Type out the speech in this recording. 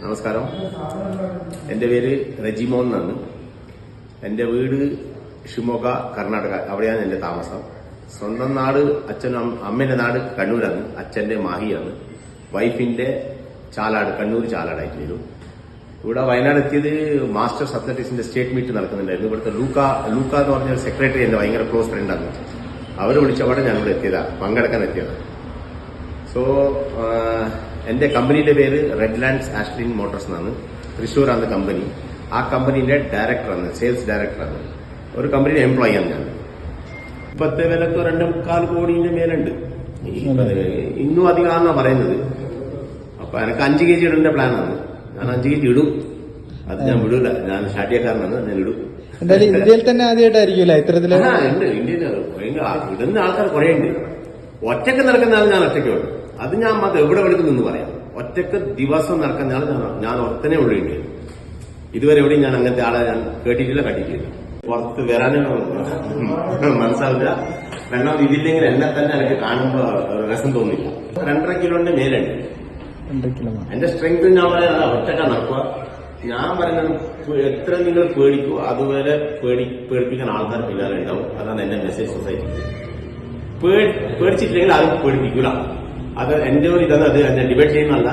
നമസ്കാരം. എന്റെ പേര് റെജിമോൻ എന്നാണ്. എന്റെ വീട് ഷിമോഗ കർണാടക. അവിടെയാണ് എന്റെ താമസം. സ്വന്തം നാട് അച്ഛനും അമ്മ- അമ്മേന്റെ നാട് കണ്ണൂരാണ്. അച്ഛന്റെ മാഹിയാണ്. വൈഫിന്റെ ചാലാട് കണ്ണൂർ ചാലാടായിട്ട് വരും. ഇവിടെ വയനാട് എത്തിയത് മാസ്റ്റർ അത്ലറ്റിക്സിന്റെ സ്റ്റേറ്റ് മീറ്റ് നടക്കുന്നുണ്ടായിരുന്നു. ഇവിടുത്തെ ലൂക്ക ലൂക്ക എന്ന് പറഞ്ഞ സെക്രട്ടറി എന്റെ ഭയങ്കര ക്ലോസ് ഫ്രണ്ടാണ് അവർ വിളിച്ചപാടെ ഞാൻ ഇവിടെ എത്തിയതാണ് പങ്കെടുക്കാൻ എത്തിയതാണ് സോ എന്റെ കമ്പനിയുടെ പേര് റെഡ് ലാൻഡ്സ് ആഷ്ലിൻ മോട്ടോഴ്സ് എന്നാണ് തൃശ്ശൂരാണ് കമ്പനി. ആ കമ്പനിയുടെ ഡയറക്ടറാണ് സെയിൽസ് ഡയറക്ടറാണ് ഒരു കമ്പനിയുടെ എംപ്ലോയി ആണ് ഞാൻ. ഇപ്പത്തെ വിലക്ക് രണ്ടു മുക്കാൽ കോടിന്റെ മേലുണ്ട്. ഇന്നും അധികമാണെന്നാ പറയുന്നത്. അപ്പൊ എനിക്ക് അഞ്ച് കെ ജി ഇടേണ്ട പ്ലാനാണ് ഞാൻ അഞ്ച് കെ ജി ഇടും. അത് ഞാൻ വിടൂല. ഞാൻ ഷാട്ടിയക്കാരനാണ് ഞാൻ ഇടും. എന്തായാലും ഇന്ത്യയിൽ തന്നെ ആദ്യമായിട്ടായിരിക്കും ഇത്തരത്തിൽ ആ, ഉണ്ട്. ഇന്ത്യയിൽ ഇടുന്ന ആൾക്കാർ കുറെ ഉണ്ട്. ഒറ്റയ്ക്ക് നടക്കുന്ന ആൾ ഞാൻ ഒറ്റയ്ക്ക് ഉള്ളു അത് ഞാൻ മത എവിടെ വിളിക്കുന്നു പറയാം. ഒറ്റയ്ക്ക് ദിവസം നടക്കുന്ന ആൾ ഞാൻ ഞാൻ ഒറ്റനെ ഉള്ളു ഇന്ത്യയിൽ. ഇതുവരെ എവിടെയും ഞാൻ അങ്ങനത്തെ ആളെ ഞാൻ കേട്ടിട്ടില്ല കണ്ടിട്ടില്ല. പുറത്ത് വരാനും മനസ്സാവില്ല. രണ്ടാമത് ഇതില്ലെങ്കിൽ എന്നെ തന്നെ എനിക്ക് കാണുമ്പോ രസം തോന്നില്ല. രണ്ടര കിലോന്റെ മേലുണ്ട്. എന്റെ സ്ട്രെങ്ത് ഞാൻ പറയാം ഒറ്റക്ക നടക്കുക. ഞാൻ പറയുന്നത് എത്ര നിങ്ങൾ പേടിക്കൂ അതുവരെ പേടി പേടിപ്പിക്കാൻ ആൾക്കാർ പിള്ളേരുണ്ടാവും അതാണ് എന്റെ മെസ്സേജ് സൊസൈറ്റി പേടിച്ചിട്ടില്ലെങ്കിൽ ആരും പേടിപ്പിക്കൂല. അത് എന്റെ ഒരു ഇതാണ് അത് എന്നെ ഡിബേറ്റ് ചെയ്യുന്നതല്ല